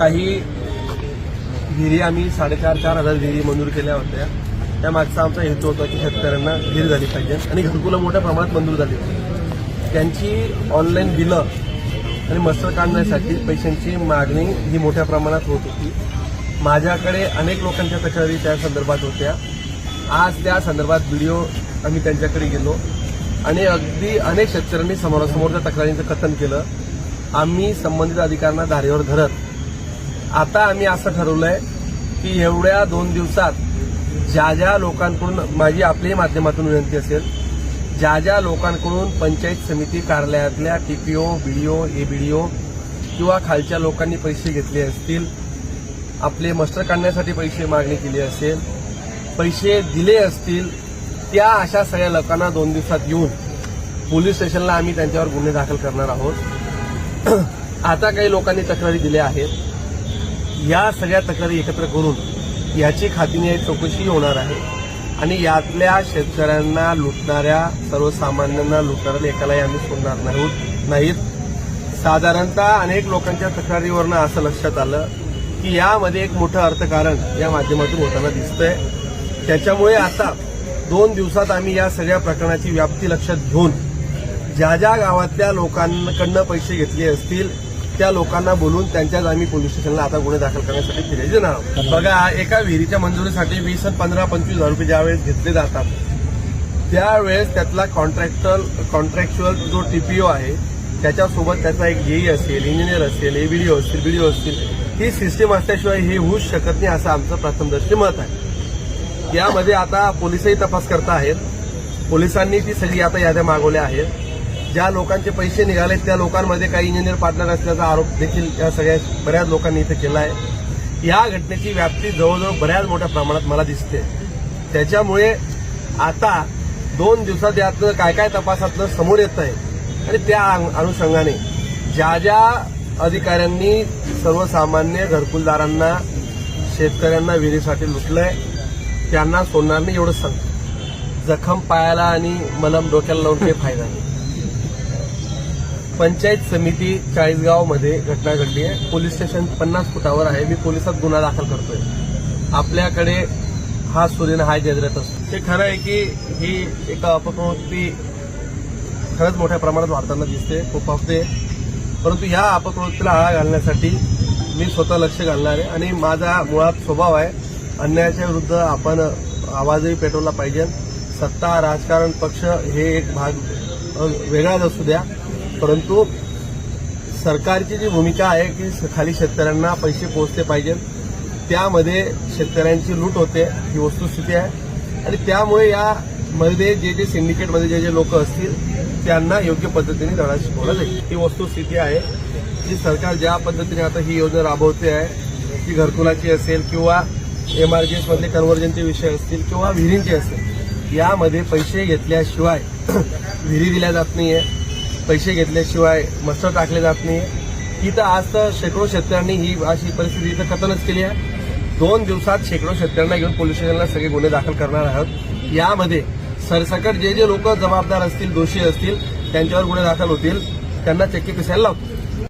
काही विहिरी आम्ही साडेचार चार हजार विहिरी मंजूर केल्या होत्या. त्या मागचा आमचा हेतू होता की शेतकऱ्यांना विहीर झाली पाहिजे आणि घरकुलं मोठ्या प्रमाणात मंजूर झाली होती. त्यांची ऑनलाईन बिलं आणि मस्तर काढण्यासाठी पैशांची मागणी ही मोठ्या प्रमाणात होत होती. माझ्याकडे अनेक लोकांच्या तक्रारी त्या संदर्भात होत्या. आज त्या संदर्भात व्हिडिओ आम्ही त्यांच्याकडे गेलो आणि अगदी अनेक शेतकऱ्यांनी समोरासमोरच्या तक्रारींचं कथन केलं. आम्ही संबंधित अधिकाऱ्यांना धारेवर धरत आता आम्ही असं ठरवलंय की एवढ्या दोन दिवसात ज्या ज्या लोकांकडून माझी आपल्याही माध्यमातून विनंती असेल ज्या ज्या लोकांकडून पंचायत समिती कार्यालयातल्या टीपीओ बीडीओ एबीडीओ किंवा खालच्या लोकांनी पैसे घेतले असतील आपले मस्टर काढण्यासाठी पैसे मागणी केली असेल पैसे दिले असतील त्या अशा सगळ्या लोकांना दोन दिवसात येऊन पोलीस स्टेशनला आम्ही त्यांच्यावर गुन्हे दाखल करणार आहोत. आता काही लोकांनी तक्रारी दिल्या आहेत. या सगळ्या तक्रारी एकत्र करून याची खातीने चौकशी होणार आहे. आणि यातल्या शेतकऱ्यांना लुटणाऱ्या सर्वसामान्यांना लुटणाऱ्या एकालाही आम्ही सोडणार नाहीत नाहीत. साधारणतः अनेक लोकांच्या तक्रारीवरनं असं लक्षात आलं की यामध्ये एक मोठं अर्थकारण या माध्यमातून होताना दिसतंय. त्याच्यामुळे आता दोन दिवसात आम्ही या सगळ्या प्रकरणाची व्याप्ती लक्षात घेऊन ज्या ज्या गावातल्या लोकांकडनं पैसे घेतले असतील त्या लोकांना बोलून त्यांच्याच आम्ही पोलीस स्टेशनला आता गुन्हे दाखल करण्यासाठी फिर्यादी देणार आहोत बघा एका विहिरीच्या मंजुरीसाठी वीस पंधरा पंचवीस हजार रुपये ज्यावेळेस घेतले जातात त्यावेळेस त्यातला कॉन्ट्रॅक्टर कॉन्ट्रॅक्च्युअल जो टीपीओ आहे त्याच्यासोबत त्याचा एक जेई असेल इंजिनियर असेल एबीडीओ असतील बीडीओ असतील ही सिस्टीम असल्याशिवाय हे होऊच शकत नाही असं आमचं प्रथमदर्शी मत आहे. यामध्ये आता पोलिसही तपास करत आहेत. पोलिसांनी ती सगळी आता याद्या मागवल्या आहेत. ज्या लोकांचे पैसे निघाले त्या लोकांमध्ये काही इंजिनियर पार्टनर असल्याचा आरोप देखील या सगळ्या बऱ्याच लोकांनी इथं केला आहे. या घटनेची व्याप्ती जवळजवळ बऱ्याच मोठ्या प्रमाणात मला दिसते. त्याच्यामुळे आता दोन दिवसात यातनं काय काय तपासातलं समोर येत आहे आणि त्या अनु- अनुषंगाने ज्या ज्या अधिकाऱ्यांनी सर्वसामान्य घरकुलदारांना शेतकऱ्यांना विहिरीसाठी लुटलंय त्यांना सोनारने एवढं सांग सांगतो. जखम पायाला आणि मलम डोक्याला लावून काही फायदा नाही. पंचायत समिती चाळीसगावमध्ये घटना घडली आहे. पोलीस स्टेशन पन्नास फुटावर आहे. मी पोलिसात गुन्हा दाखल करतोय. आपल्याकडे हा सूर्यन हाय जनरेट असतो. ते खरं आहे की ही एक अपप्रवृत्ती खरंच मोठ्या प्रमाणात वाढताना दिसते फोफावते परंतु ह्या अपप्रवृत्तीला आळा घालण्यासाठी मी स्वतः लक्ष घालणार आहे आणि माझा मुळात स्वभाव आहे अन्यायाच्या विरुद्ध आपण आवाजही पेटवला पाहिजे. सत्ता राजकारण पक्ष हे एक भाग वेगळाच असू द्या. परंतु सरकारची जी भूमिका आहे की खाली शेतकऱ्यांना पैसे पोहोचले पाहिजेत त्यामध्ये शेतकऱ्यांची लूट होते ही वस्तुस्थिती आहे. आणि त्यामुळे यामध्ये जे जे सिंडिकेटमध्ये जे जे लोक असतील त्यांना योग्य पद्धतीने धडा शिकवला जाईल. ही वस्तुस्थिती आहे की सरकार ज्या पद्धतीने आता ही योजना राबवते आहे ती घरकुलाची असेल किंवा एमआरजीएस मधले कन्व्हर्जनचे विषय असतील किंवा विहिरींचे असेल यामध्ये पैसे घेतल्याशिवाय विहिरी दिल्या जात नाही आहे पैसे घेतल्याशिवाय मस्टर टाकले जात नाहीये. इथं आज तर शेकडो शेतकऱ्यांनी ही अशी परिस्थिती इथं कथनच केली आहे. दोन दिवसात शेकडो शेतकऱ्यांना घेऊन पोलीस स्टेशनला सगळे गुन्हे दाखल करणार आहोत. यामध्ये सरसकट जे जे लोक जबाबदार असतील दोषी असतील त्यांच्यावर गुन्हे दाखल होतील. त्यांना चक्की पिसायला लावतील